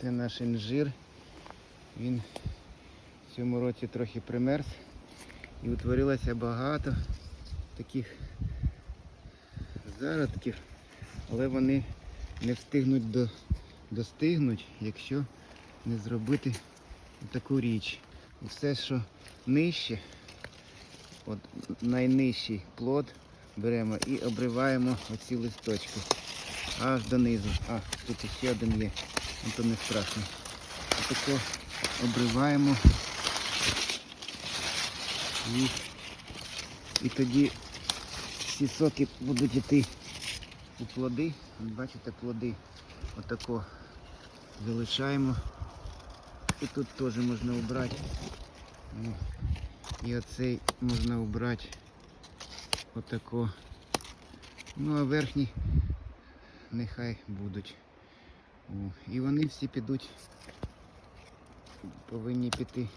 Це наш інжир. Він в цьому році трохи примерз і утворилося багато таких зародків, але вони не встигнуть до, достигнуть, якщо не зробити таку річ. Все, що нижче, от найнижчий плод беремо і обриваємо оці листочки аж донизу. А, тут ще один є, ну то не страшно. Отако обриваємо і, і тоді всі соки будуть йти у плоди. Бачите, плоди отако залишаємо. І тут теж можна обрати. І оцей можна обрати отако. Ну а верхні нехай будуть. О, і вони всі підуть, повинні піти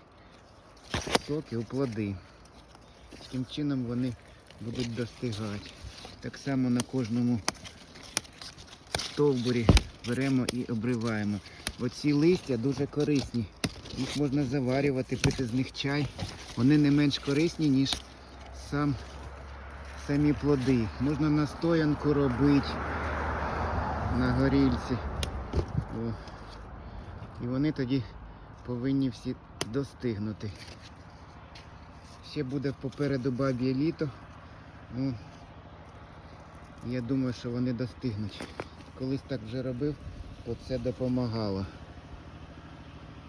соки у плоди. Таким чином вони будуть достигати. Так само на кожному стовбурі беремо і обриваємо. Оці листя дуже корисні. Їх можна заварювати, пити з них чай. Вони не менш корисні, ніж сам, самі плоди. Можна настоянку робити на горільці. О. І вони тоді повинні всі достигнути. Ще буде попереду баб'є літо. Ну, я думаю, що вони достигнуть. Колись так вже робив, то це допомагало.